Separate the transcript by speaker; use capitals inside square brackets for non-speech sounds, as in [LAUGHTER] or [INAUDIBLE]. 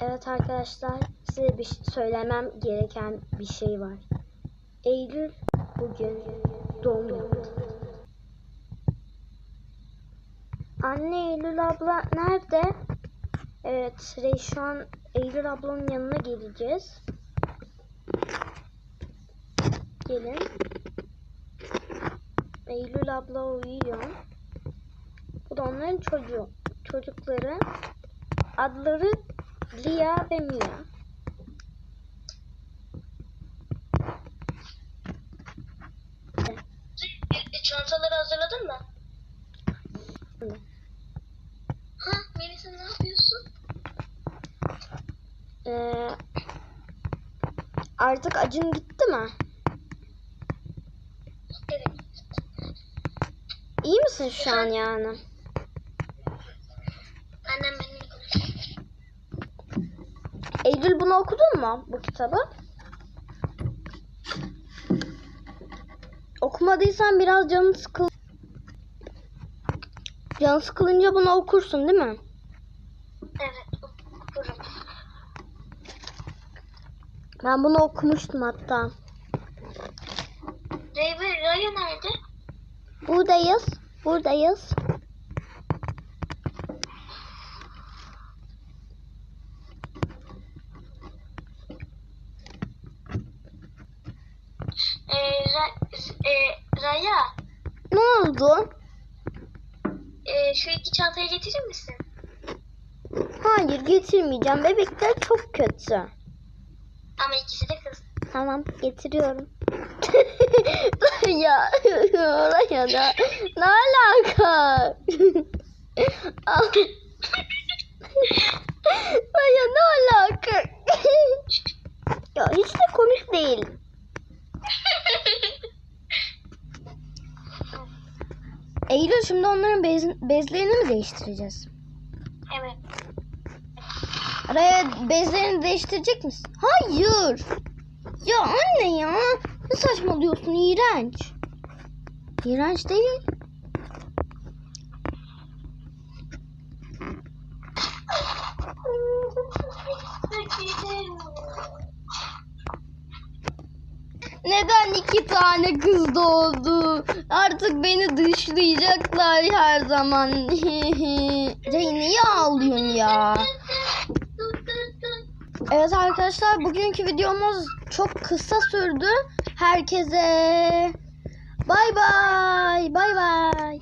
Speaker 1: Evet arkadaşlar size bir şey söylemem gereken bir şey var. Eylül bugün doğum yaptı. Anne Eylül abla nerede? Evet Rey şu an Eylül ablanın yanına geleceğiz. Gelin. Eylül abla uyuyor. Bu da onların çocuğu. Çocukları. Adları Lia ve Mia.
Speaker 2: Çantaları hazırladın mı? Ha Melisa ne yapıyorsun?
Speaker 1: Ee, artık acın gitti mi?
Speaker 2: Evet.
Speaker 1: İyi misin şu an yani? Eylül bunu okudun mu bu kitabı? Okumadıysan biraz canın sıkıl. Canın sıkılınca bunu okursun değil mi?
Speaker 2: Evet okurum.
Speaker 1: Ben bunu okumuştum hatta.
Speaker 2: Ray ve Raya nerede?
Speaker 1: Buradayız. Buradayız.
Speaker 2: E, Ra, e, Raya
Speaker 1: Ne oldu?
Speaker 2: e, şu iki çantayı getirir misin?
Speaker 1: Hayır getirmeyeceğim. Bebekler çok kötü.
Speaker 2: Ama ikisi de kız.
Speaker 1: Tamam getiriyorum. [LAUGHS] ya oraya da ne alaka? [LAUGHS] [LAUGHS] Al. ya ne alaka? ya hiç de komik değil. Eylül şimdi onların bez, bezlerini mi değiştireceğiz?
Speaker 2: evet.
Speaker 1: Araya bezlerini değiştirecek misin? Hayır. Ya anne ya. Ne saçmalıyorsun? İğrenç. İğrenç değil. Neden iki tane kız doğdu? Artık beni dışlayacaklar her zaman. [LAUGHS] Rey niye ağlıyorsun ya? Evet arkadaşlar bugünkü videomuz çok kısa sürdü. Herkese bay bay bay bay.